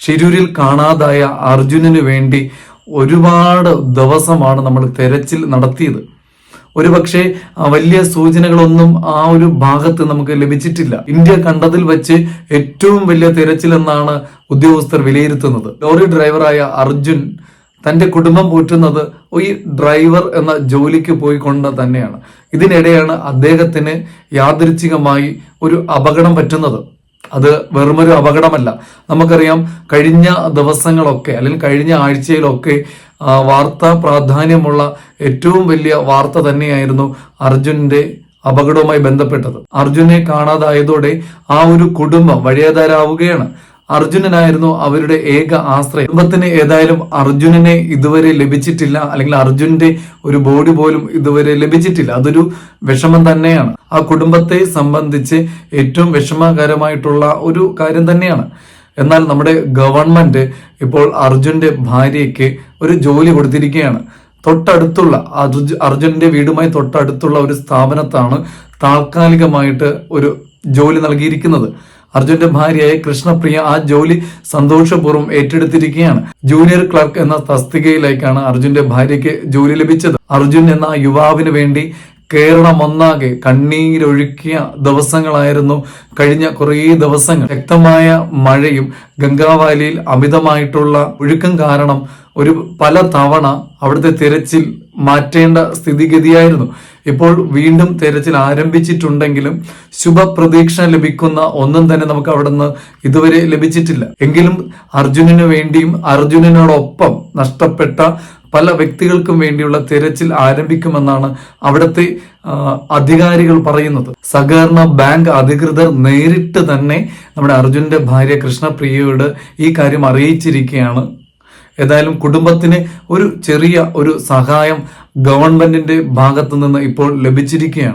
ഷിരൂരിൽ കാണാതായ അർജുനന് വേണ്ടി ഒരുപാട് ദിവസമാണ് നമ്മൾ തെരച്ചിൽ നടത്തിയത്. ഒരുപക്ഷെ പക്ഷേ വലിയ സൂചനകളൊന്നും ആ ഒരു ഭാഗത്ത് നമുക്ക് ലഭിച്ചിട്ടില്ല. ഇന്ത്യ കണ്ടതിൽ വെച്ച് ഏറ്റവും വലിയ തിരച്ചിൽ എന്നാണ് ഉദ്യോഗസ്ഥർ വിലയിരുത്തുന്നത്. ലോറി ഡ്രൈവറായ അർജുൻ തന്റെ കുടുംബം പോറ്റുന്നത് ഈ ഡ്രൈവർ എന്ന ജോലിക്ക് പോയിക്കൊണ്ട് തന്നെയാണ്. ഇതിനിടെയാണ് അദ്ദേഹത്തിന് യാദൃച്ഛികമായി ഒരു അപകടം പറ്റുന്നത്. അത് വെറുമൊരു അപകടമല്ല. നമുക്കറിയാം കഴിഞ്ഞ ദിവസങ്ങളൊക്കെ അല്ലെങ്കിൽ കഴിഞ്ഞ ആഴ്ചയിലൊക്കെ വാർത്താ പ്രാധാന്യമുള്ള ഏറ്റവും വലിയ വാർത്ത തന്നെയായിരുന്നു അർജുനന്റെ അപകടവുമായി ബന്ധപ്പെട്ടത്. അർജുനെ കാണാതായതോടെ ആ ഒരു കുടുംബം വഴിയാധാരാവുകയാണ് അർജുനനായിരുന്നു അവരുടെ ഏക ആശ്രയം. കുടുംബത്തിന് ഏതായാലും അർജുനനെ ഇതുവരെ ലഭിച്ചിട്ടില്ല. അല്ലെങ്കിൽ അർജുനന്റെ ഒരു ബോഡി പോലും ഇതുവരെ ലഭിച്ചിട്ടില്ല. അതൊരു വിഷമം തന്നെയാണ്. ആ കുടുംബത്തെ സംബന്ധിച്ച് ഏറ്റവും വിഷമകരമായിട്ടുള്ള ഒരു കാര്യം തന്നെയാണ്. എന്നാൽ നമ്മുടെ ഗവൺമെന്റ് ഇപ്പോൾ അർജുന്റെ ഭാര്യയ്ക്ക് ഒരു ജോലി കൊടുത്തിരിക്കുകയാണ്. തൊട്ടടുത്തുള്ള അർജു അർജുനന്റെ വീടുമായി തൊട്ടടുത്തുള്ള ഒരു സ്ഥാപനത്താണ് താൽക്കാലികമായിട്ട് ഒരു ജോലി നൽകിയിരിക്കുന്നത്. അർജുന്റെ ഭാര്യയായ കൃഷ്ണപ്രിയ ആ ജോലി സന്തോഷപൂർവം ഏറ്റെടുത്തിരിക്കുകയാണ്. ജൂനിയർ ക്ലർക്ക് എന്ന തസ്തികയിലേക്കാണ് അർജുന്റെ ഭാര്യയ്ക്ക് ജോലി ലഭിച്ചത്. അർജുൻ എന്ന യുവാവിന് വേണ്ടി കേരളം ഒന്നാകെ കണ്ണീരൊഴുക്കിയ ദിവസങ്ങളായിരുന്നു കഴിഞ്ഞ കുറേ ദിവസങ്ങൾ. ശക്തമായ മഴയും ഗംഗാവാലിയിൽ അമിതമായിട്ടുള്ള ഒഴുക്കം കാരണം ഒരു പല തവണ അവിടുത്തെ തിരച്ചിൽ മാറ്റേണ്ട സ്ഥിതിഗതിയായിരുന്നു. ഇപ്പോൾ വീണ്ടും തെരച്ചിൽ ആരംഭിച്ചിട്ടുണ്ടെങ്കിലും ശുഭപ്രതീക്ഷ ലഭിക്കുന്ന ഒന്നും തന്നെ നമുക്ക് അവിടുന്ന് ഇതുവരെ ലഭിച്ചിട്ടില്ല. എങ്കിലും അർജുനന് വേണ്ടിയും അർജുനനോടൊപ്പം നഷ്ടപ്പെട്ട പല വ്യക്തികൾക്കും വേണ്ടിയുള്ള തിരച്ചിൽ ആരംഭിക്കുമെന്നാണ് അവിടുത്തെ അധികാരികൾ പറയുന്നത്. സഹകരണ ബാങ്ക് അധികൃതർ നേരിട്ട് തന്നെ നമ്മുടെ അർജുന്റെ ഭാര്യ കൃഷ്ണപ്രിയയോട് ഈ കാര്യം അറിയിച്ചിരിക്കുകയാണ്. ഏതായാലും കുടുംബത്തിന് ഒരു ചെറിയ ഒരു സഹായം ഗവൺമെന്റിന്റെ ഭാഗത്തു നിന്ന് ഇപ്പോൾ ലഭിച്ചിരിക്കുകയാണ്.